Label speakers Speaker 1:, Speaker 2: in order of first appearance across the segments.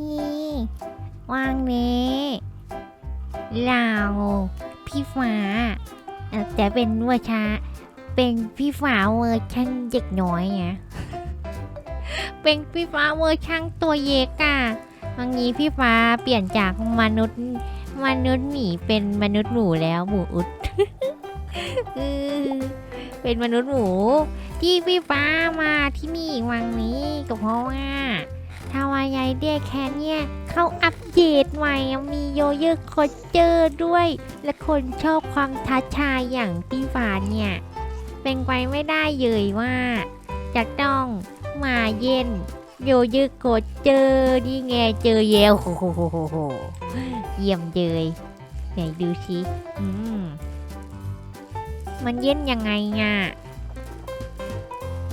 Speaker 1: นี่วางนี้เราพี่ฟ้าเอ่อแต่เป็นเวอร์ชาเป็นพี่ฟ้าเวอร์ชันเด็กน้อยไงเป็นพี่ฟ้าเวอร์ชันตัวเยกอะวันนี้พี่ฟ้าเปลี่ยนจากมนุษย์มนุษย์หมีเป็นมนุษย์หมูแล้วหมูอุดเป็นมนุษย์หมูที่พี่ฟ้ามาที่นี่วันนี้ก็เพราะว่า ทาวายายเด็กแค่เนี่ยเขาอัปเดตใหม่มีโยเยอร์โคเจอร์ด้วย และคนชอบความท้าทายอย่างพี่ฟ้าเนี่ย เป็นไปไม่ได้เลยว่า จะต้องมาเย็นโยเยอร์โคเจอร์นี่ไงเจอเยลโอ้โหเยี่ยมเลยไหนดูสิอืมมันเย็นยังไงอะ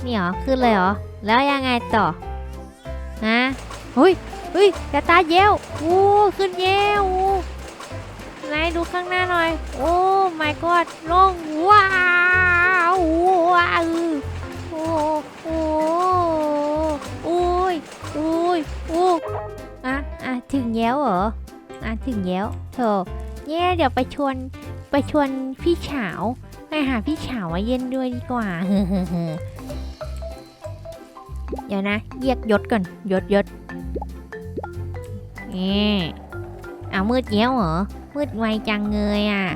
Speaker 1: นี่เหรอ ขึ้นเลยเหรอ แล้วยังไงต่อ ฮะเฮ้ยเฮ้ยกระตาเยวโอ้ขึ้นเยวไหนดูข้างหน้าหน่อย โอ้ my god ลงว้าวว้าวโอ้โอ้โอ้ยโอ้ยโอ้อะอะถึงแล้วเหรออะถึงแล้วโถเนี่ยเดี๋ยวไปชวนไปชวนพี่เฉาไปหาพี่เฉามาเย็นด้วยดีกว่าเเดี๋ยวนะเรียกยศก่อนยศยศนี่เอามืดเย้วเหรอ มืดไวจังเลยอะ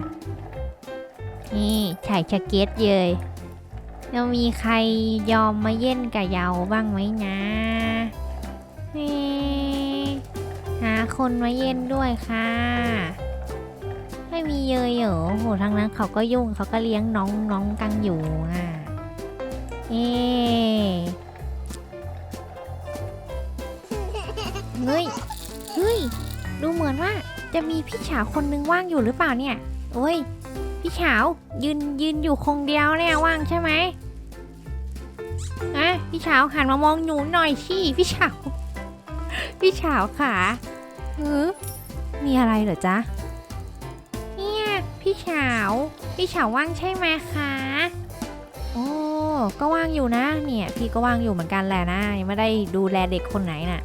Speaker 1: นี่ใส่ชะเก็ตเลยเรามีใครยอมมาเย็นกับเราบ้างไหมนะนี่หาคนมาเย็นด้วยค่ะ ไม่มีเยยเหรอโหทางนั้นเขาก็ยุ่งเขาก็เลี้ยงน้องน้องกันอยู่อะ เอ๊ เฮ้ย เฮ้ย ดูเหมือนว่าจะมีพี่เฉาคนนึงว่างอยู่หรือเปล่าเนี่ยโอ้ย พี่เฉายืนยืนอยู่คงเดียวเนี่ยว่างใช่ไหมอะพี่เฉาหันมามองหนูหน่อยสิพี่เฉาพี่เฉาค่ะเออมีอะไรเหรอจ๊ะ เนี่ย พี่เฉาพี่เฉาว่างใช่ไหมคะโอ้ก็ว่างอยู่นะ เนี่ย พี่ก็ว่างอยู่เหมือนกันแหละนะยังไม่ได้ดูแลเด็กคนไหนน่ะ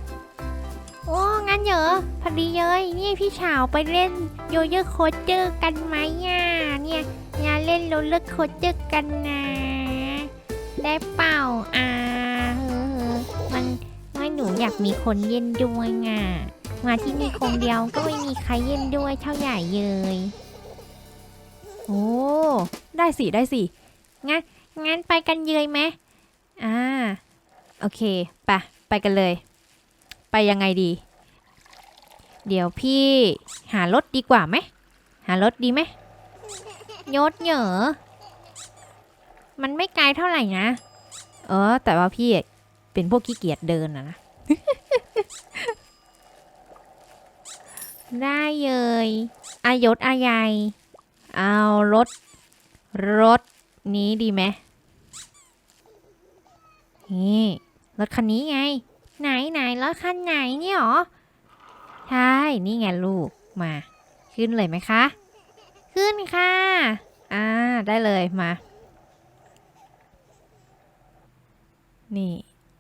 Speaker 1: งั้นเหรอพอดีเลยนี่พี่เฉาไปเล่นโยเยอร์โคเจอร์กันไหมอะเนี่ยงาเล่นโรลเลอร์โคเจอร์กันนะได้เปล่าอ่าเออมันไม่หนูอยากมีคนเย็นด้วยอะมาที่นี่คงเดียวก็ไม่มีใครเย็นด้วยเท่าใหญ่เลย
Speaker 2: โอ้ได้สิได้สิ
Speaker 1: งั้นไปกันเยยไหม
Speaker 2: อ่าโอเคไปไปกันเลย ไปยังไงดี เดี๋ยวพี่หารถดีกว่าไหม หารถดีไหม
Speaker 1: ยศเหรอมันไม่ไกลเท่าไหร่นะ
Speaker 2: เออ แต่ว่าพี่เป็นพวกขี้เกียจเดินนะ
Speaker 1: ได้เลยอายศอายาย
Speaker 2: เอารถ รถนี้ดีไหมนี่รถคันนี้ไง
Speaker 1: ไหนไหนแล้วคันไหนเนี่ยหรอ
Speaker 2: ใช่ นี่ไงลูก มา ขึ้นเลยไหมคะ
Speaker 1: ขึ้นค่ะ
Speaker 2: อ่า ได้เลยมา นี่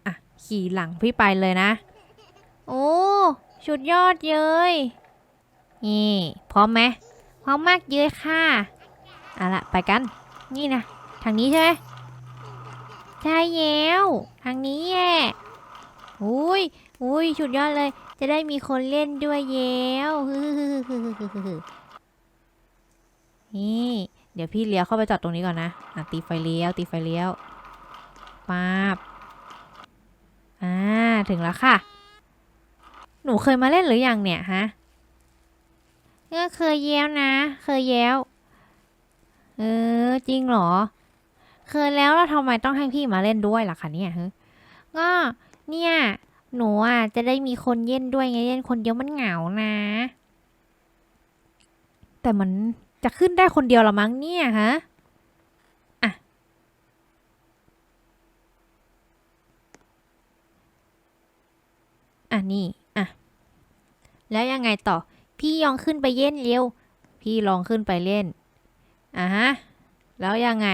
Speaker 2: อะ ขี่หลังพี่ไปเลยนะ
Speaker 1: โอ้ชุดยอดเยย
Speaker 2: นี่พร้อมไหม
Speaker 1: พร้อมมากเยยค่ะ
Speaker 2: เอาละไปกัน
Speaker 1: นี่นะ ทางนี้ใช่ไหมใช่แล้ว ทางนี้แย่อุ้ยอุ้ยชุดยอดเลย จะได้มีคนเล่นด้วยเยว
Speaker 2: นี่ เดี๋ยวพี่เลี้ยวเข้าไปจอดตรงนี้ก่อนนะอะตีไฟเลี้ยวตีไฟเลี้ยวป๊าบอ่าถึงแล้วค่ะ หนูเคยมาเล่นหรือยังเนี่ยฮะ
Speaker 1: ก็เคยแย้วนะ เคยแย้ว
Speaker 2: เออ จริงเหรอ
Speaker 1: เคยแล้วแล้วทำไมต้องให้พี่มาเล่นด้วยล่ะคะเนี่ยก็เนี่ย หนูอะจะได้มีคนเล่นด้วยไงเล่นคนเดียวมันเหงานะ
Speaker 2: แต่มันจะขึ้นได้คนเดียวละมั้งเนี่ยฮะอะนี่อะแล้วยังไงต่อ
Speaker 1: พี่ยองขึ้นไปเล่นเร็ว
Speaker 2: พี่ลองขึ้นไปเล่นอะฮะ แล้วยังไง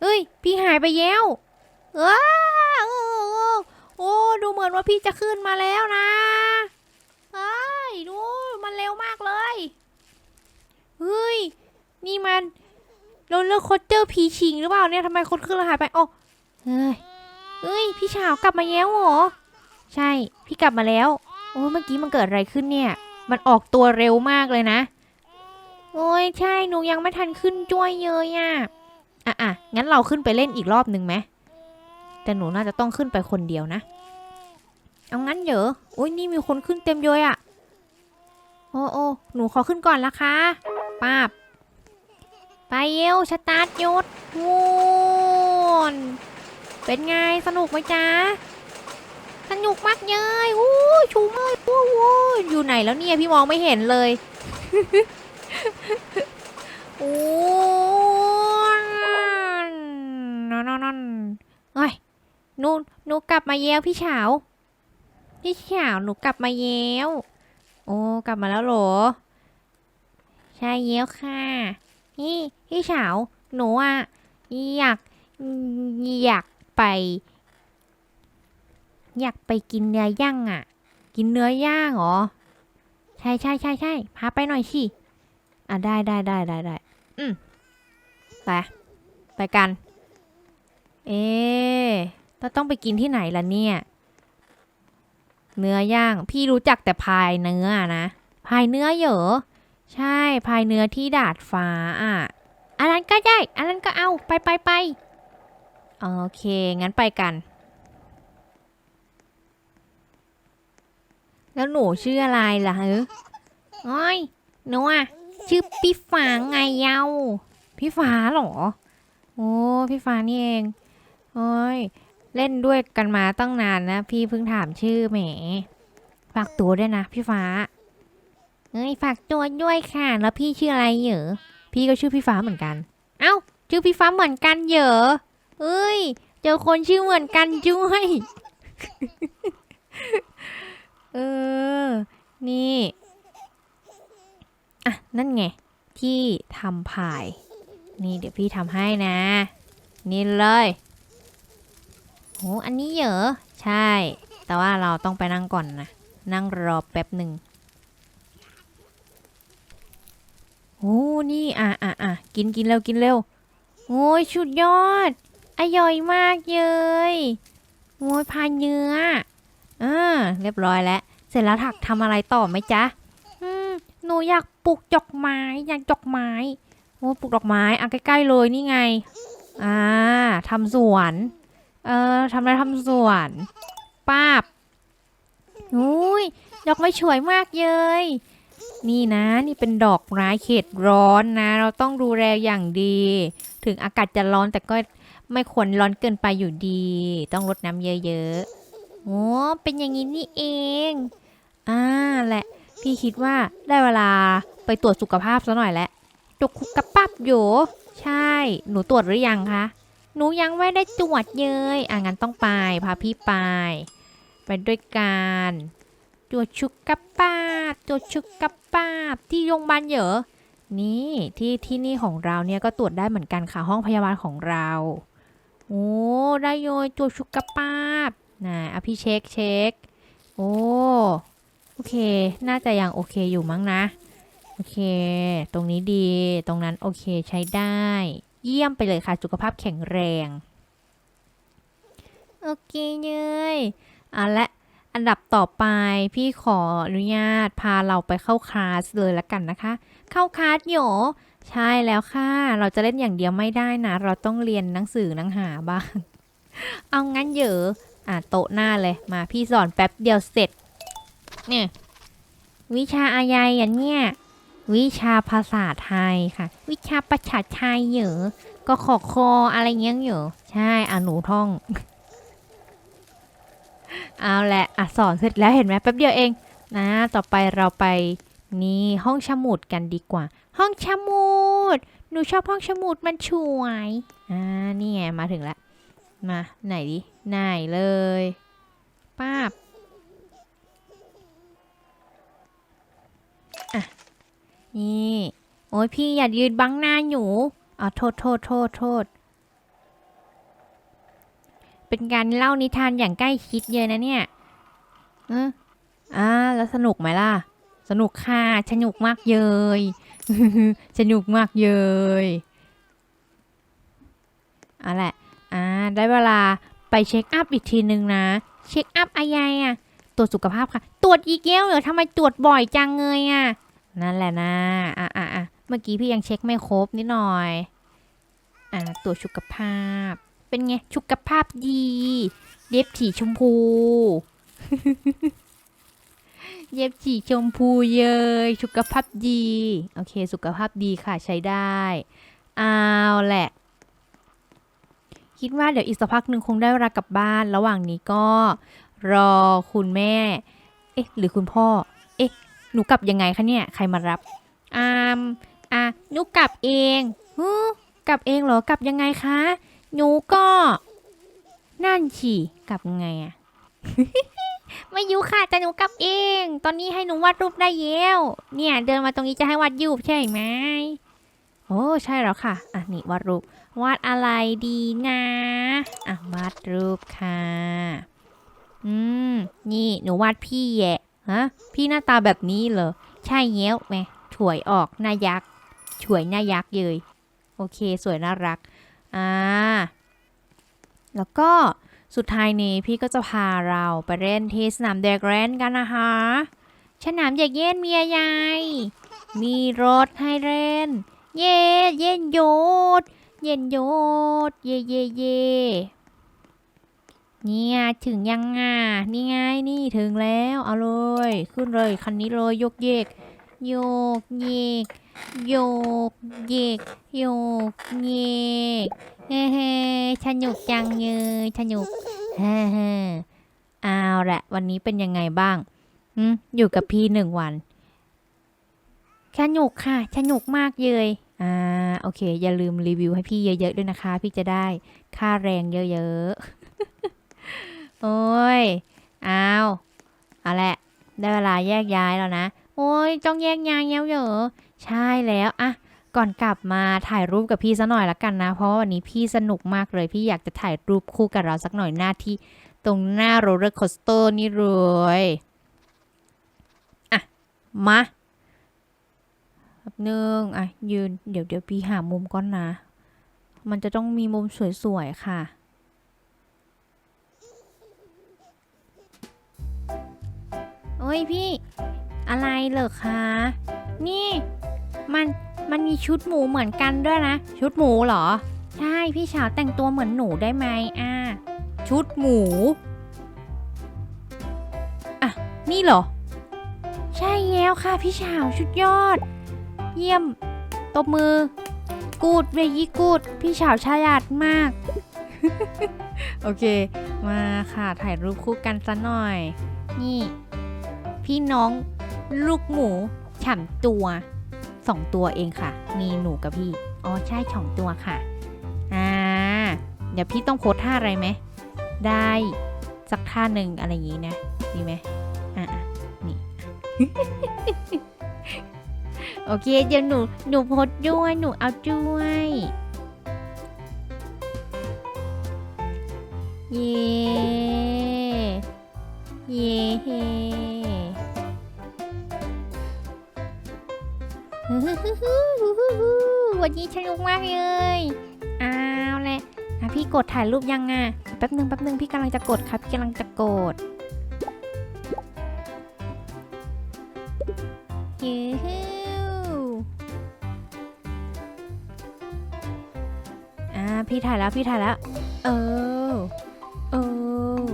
Speaker 1: เฮ้ย พี่หายไปแล้วว้าวโอ้ดู
Speaker 2: มื อนว่าพี่จะขึ้นมาแล้วนะเฮ้ยดูมันเร็วมากเลยเฮ้ยนี่มันโรลเลอร์โคเตอร์ผีชิงหรือเปล่าเนี่ยทำไมคนขึ้นแล้วหายไปโอ้เฮ้ยเฮ้ยพี่ฉาวกลับมาแล้วเหรอใช่พี่กลับมาแล้ว โอ้เมื่อกี้มันเกิดอะไรขึ้นเนี่ย มันออกตัวเร็วมากเลยนะ โอ้ยใช่หนูยังไม่ทันขึ้นจ้วยเยอะอะอะงั้นเราขึ้นไปเล่นอีกรอบหนึ่งไหมแต่หนูน่าจะต้องขึ้นไปคนเดียวนะ เอางั้นเหรอโอ้ยนี่มีคนขึ้นเต็มเลยอะโอ้โอ้หนูขอขึ้นก่อนละคะป้าบไปเอวสตาร์ทยศวูนเป็นไงสนุกไหมจ๊ะ สนุกมากเลยอู้ชูมากวู้วู้อยู่ไหนแล้วเนี่ยพี่มองไม่เห็นเลยโอ้ยนอนนอนนอนเฮ้ยหนูหนูกลับมาเย้วพี่เฉา พี่เฉาหนูกลับมาเย้ว โอ้กลับมาแล้วเหรอ ใช่เย้วค่ะ นี่พี่เฉาหนูอะอยากอยากไป อยากไปกินเนื้อย่างอะ กินเนื้อย่างเหรอ ใช่ใช่ใช่ใช่พาไปหน่อยสิอะได้ได้ได้ได้ได้อืมไปไปกัน เอ๊ะเราต้องไปกินที่ไหนล่ะเนี่ย เนื้อย่าง พี่รู้จักแต่พายเนื้อนะ พายเนื้อเหรอ ใช่ พายเนื้อที่ดาดฟ้าอะ อันนั้นก็ได้ อันนั้นก็เอา ไปไปไป โอเค งั้นไปกัน แล้วหนูชื่ออะไรล่ะเฮ้ยโอ้ยหนูอะชื่อพี่ฟ้าไงเยาพี่ฟ้าหรอ โอ้ พี่ฟ้านี่เอง โอ้ย เล่นด้วยกันมาตั้งนานนะ พี่เพิ่งถามชื่อแหม ฝากตัวด้วยนะ พี่ฟ้าเฮ้ยฝากตัวด้วยค่ะ แล้วพี่ชื่ออะไรเหรอพี่ก็ชื่อพี่ฟ้าเหมือนกัน เอ้า ชื่อพี่ฟ้าเหมือนกันเหรอเอ้ย เจอคนชื่อเหมือนกันด้วยเออ นี่ อะ นั่นไง ที่ทำพาย นี่เดี๋ยวพี่ทำให้นะ นี่เลย อ้อันนี้เหรอ ใช่ แต่ว่าเราต้องไปนั่งก่อนนะ นั่งรอแป๊บหนึ่งโอ้นี่อะอะอะกินกินเร็วกินเร็ว โอ้ยชุดยอด อร่อยมากเลยโอ้ยพายเนื้ออ่าเรียบร้อยแล้ว เสร็จแล้วถักทำอะไรต่อไหมจ๊ะอืมหนูอยากปลูกดอกไม้อยากดอกไม้โอ้ปลูกดอกไม้อะใกล้ๆเลยนี่ไง อ่าทำสวน เอ่อทำไรทำสวนป้าบอุ้ยดอกไม้สวยมากเลยนี่นะนี่เป็นดอกไม้เขตร้อนนะ เราต้องดูแลอย่างดี ถึงอากาศจะร้อนแต่ก็ไม่ควรร้อนเกินไปอยู่ดี ต้องรดน้ำเยอะๆโอ้เป็นอย่างนี้นี่เองอ่าแหละ พี่คิดว่าได้เวลาไปตรวจสุขภาพซะหน่อยแล้วจกคุกกระปับอยู่ ใช่ หนูตรวจหรือยังคะ หนูยังไม่ได้ตรวจเลยอะงั้นต้องไปพาพี่ไป ไปด้วยกันตรวจชุกกระป้าตรวจชุกกระป้าที่โรงพยาบาลเหรอนี่ที่ที่นี่ของเราเนี่ยก็ตรวจได้เหมือนกันค่ะห้องพยาบาลของเราโอ้ได้โยยตรวจชุกกระป้าบนะอะพี่เช็คเช็คโอ้โอเค น่าจะยังโอเคอยู่มั้งนะ โอเค ตรงนี้ดี ตรงนั้นโอเคใช้ได้ เยี่ยมไปเลยค่ะ สุขภาพแข็งแรง โอเคเลยอะและอันดับต่อไปพี่ขออนุญาตพาเราไปเข้าคลาสเลยละกันนะคะ เข้าคลาสโหยใช่แล้วค่ะ เราจะเล่นอย่างเดียวไม่ได้นะ เราต้องเรียนหนังสือหนังหาบ้าง เอางั้นเยอะอะโต๊ะหน้าเลยมาพี่สอนแป๊บเดียวเสร็จ เนี่ย วิชาอะไรอะเนี่ย วิชาภาษาไทยค่ะ วิชาประชาไทยเหรอก็ขอคออะไรเงี้ยเหรอใช่อะหนูท่อง เอาแหละอะสอนเสร็จแล้วเห็นไหมแป๊บเดียวเองนะต่อไปเราไปนี่ห้องสมุดกันดีกว่า ห้องสมุดหนูชอบห้องสมุดมันช่วยอ่านี่ไงมาถึงแล้วมาไหนดิไหนเลยป้าบ นี่ โอ้ยพี่อย่ายืนบังหน้าหนูอ่าโทษโทษโทษโทษ เป็นการเล่านิทานอย่างใกล้ชิดเยอะนะเนี่ยเอออ่าแล้วสนุกไหมล่ะ สนุกค่ะสนุกมากเยยสนุกมากเยยเอาแหละอ่าได้เวลาไปเช็คอัพอีกทีนึงนะ เช็คอัพอะไรอะตรวจสุขภาพค่ะ ตรวจอีกแล้วเหรอทำไมตรวจบ่อยจังเลยอะ นั่นแหละนะอะอะอะเมื่อกี้พี่ยังเช็คไม่ครบนิดหน่อยอ่าตรวสุขภาพ เป็นไงสุขภาพดี เย็บสีชมพู เย็บสีชมพูเยยสุขภาพดี โอเค สุขภาพดีค่ะใช้ได้เอาแหละ คิดว่าเดี๋ยวอีกสักพักหนึ่งคงได้เวลากลับบ้าน ระหว่างนี้ก็รอคุณแม่ เอ๊ะ หรือคุณพ่อ เอ๊ะ หนูกลับยังไงคะเนี่ย ใครมารับอามอะหนูกลับเองฮึกลับเองเหรอกลับยังไงคะ หนูก็ นั่นฉี่กลับไงอะไม่ยู่ค่ะแต่หนูกลับเอง ตอนนี้ให้หนูวาดรูปได้แล้วเนี่ย เดินมาตรงนี้จะให้วาดรูปใช่ไหมโอ้ใช่แล้วค่ะอะนี่วาดรูป วาดอะไรดีนะอะวาดรูปค่ะ อืม นี่หนูวาดพี่แยะ ฮะ พี่หน้าตาแบบนี้เหรอ ใช่เย้วไหมถวยออกหน้ายักษ์ถวยหน้ายักษ์เลยโอเค สวยน่ารัก อ่า แล้วก็สุดท้ายนี้พี่ก็จะพาเราไปเล่นที่สนามเด็กเล่นกันนะคะสนามเด็กเย็นมีอะไรมีรถให้เล่น เย่เย็นโยด เย็นโยด เย่เย่เย่ เนี่ยถึงยังอะนี่ไงนี่ถึงแล้วเอาเลยขึ้นเลยคันนี้เลยยกเยกโยกเยกโยกเยกโยกเยกเฮ้เฮ้สนุกจังเลยสนุกเฮ้เฮ้เอาละวันนี้เป็นยังไงบ้างอืมอยู่กับพี่หนึ่งวันสนุกค่ะสนุกมากเลยอ่าโอเค อย่าลืมรีวิวให้พี่เยอะๆด้วยนะคะ พี่จะได้ค่าแรงเยอะๆ โอ้ยเอาเอาละ ได้เวลาแยกย้ายแล้วนะ โอ้ยต้องแยกย้ายแล้วเหรอใช่แล้วอะก่อนกลับมาถ่ายรูปกับพี่ซะหน่อยละกันนะ เพราะว่าวันนี้พี่สนุกมากเลยพี่อยากจะถ่ายรูปคู่กับเราสักหน่อยหน้าที่ตรงหน้าโรลเลอร์โคสเตอร์นี่เลยอะ มาแป๊บนึงอะ ยืน เดี๋ยวเดี๋ยวพี่หามุมก่อนนะ มันจะต้องมีมุมสวยๆค่ะ อ้ยพี่ อะไรเหรอคะ นี่ มันมันมีชุดหมูเหมือนกันด้วยนะ ชุดหมูเหรอ ใช่พี่สาวแต่งตัวเหมือนหนูได้ไหมอ่าชุดหมู อะ นี่เหรอ ใช่แล้วค่ะพี่สาวชุดยอด เยี่ยม ตบมือ กูดเวยี่กูด พี่สาวฉลาดมาก โอเค มาค่ะถ่ายรูปคู่กันซะหน่อย นี่ พี่น้องลูกหมูฉ่ำตัวสองตัวเองค่ะ มีหนูกับพี่ อ๋อใช่สองตัวค่ะ อ่า เดี๋ยวพี่ต้องโพสท่าอะไรไหม ได้สักท่าหนึ่งอะไรอย่างนี้นะ ดีไหมอะอะนี่ โอเค เดี๋ยวหนูหนูโพสด้วย หนูเอาด้วย เย่ วันนี้สนุกมากเลยเอาแหละอะพี่กดถ่ายรูปยังอะแป๊บนึงแป๊บนึงพี่กำลังจะกดครับพี่กำลังจะกดยูฮูอ่าพี่ถ่ายแล้วพี่ถ่ายแล้ว เออเออ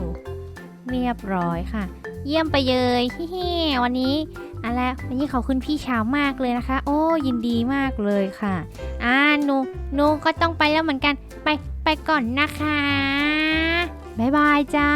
Speaker 2: เรียบร้อยค่ะ เยี่ยมไปเลยฮิฮิวันนี้ อะแล้ววันนี้ขอบคุณพี่เช้ามากเลยนะคะ โอ้ยินดีมากเลยค่ะอ่าหนูหนูก็ต้องไปแล้วเหมือนกัน ไปไปก่อนนะคะ บ๊ายบายจ้า